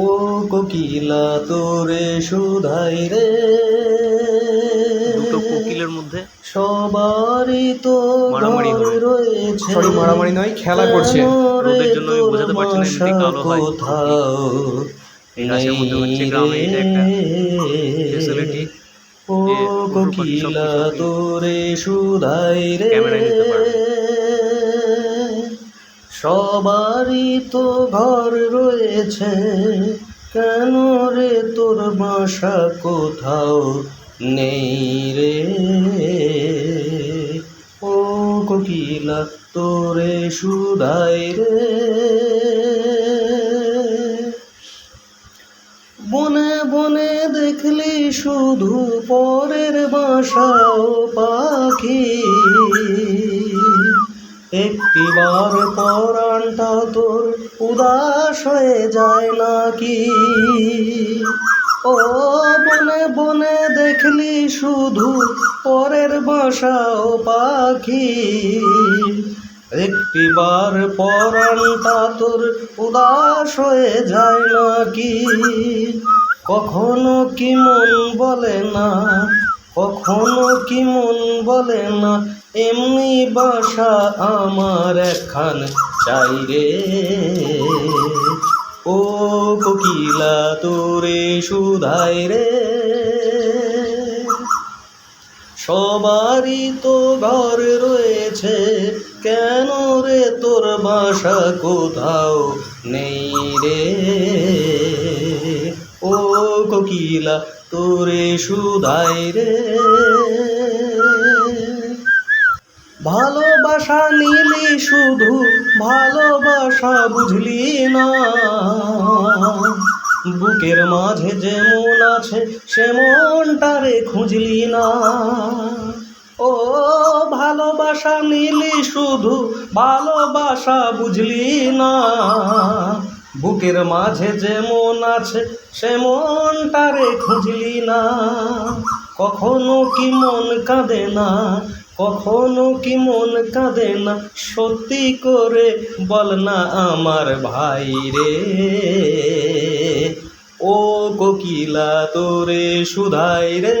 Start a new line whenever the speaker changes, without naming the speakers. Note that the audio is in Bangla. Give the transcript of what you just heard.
ও কোকিলা তোরে সুধাই রে।
দুটো কোকিলের মধ্যে
সবারই তো
মারামারি
রয়েছে।
সরি মারামারি নয় খেলা করছে।
রোদের জন্য আমি বোঝাতে পারছি না, এমনিতেই কালো হয়।
কোথাও
এই গাছের মধ্যে হচ্ছে গ্রামে এটা একটা ফেসিলিটি
ও কোকিলা তোরে সুধাই রে।
ক্যামেরায় নিতে পারবেন।
সবারই তো ঘর রয়েছে। কেন রে তোর বাসা কোথাও নেই রে? ও কোকিলা, তোরে সুধাই রে। বনে বনে দেখলি শুধু পরের বাসাও পাখি। একটিবার পরাণটা তোর উদাস হয়ে যায় নাকি? ও বনে বনে দেখলি শুধু পরের বাসাও পাখি। একটিবার পরাণটা তোর উদাস হয়ে যায় নাকি? কখনো কি মন বলে না কখনো কি মন বলে না, এমনি বাসা আমার একখান চাই রে। ও কোকিলা, তোরে সুধাই রে। সবারই তো ঘর রয়েছে, কেন রে তোর বাসা কোথাও নেই রে? কোকিলা তোরে সুধাই রে। ভালোবাসা নিলি শুধু, ভালোবাসা বুঝলি না। বুকের মাঝে যেমন আছে, সেমনটারে খুঁজলি না। ও ভালোবাসা নিলি শুধু, ভালোবাসা বুঝলি না। বুকের মাঝে যেমন আছে, সেমনটারে খুঁজলি না। কখনো কি মন কাঁদে না, কখনো কি মন কাঁদে না, সত্যি করে বল না আমার ভাই রে। ও কোকিলা, তোরে সুধাই রে।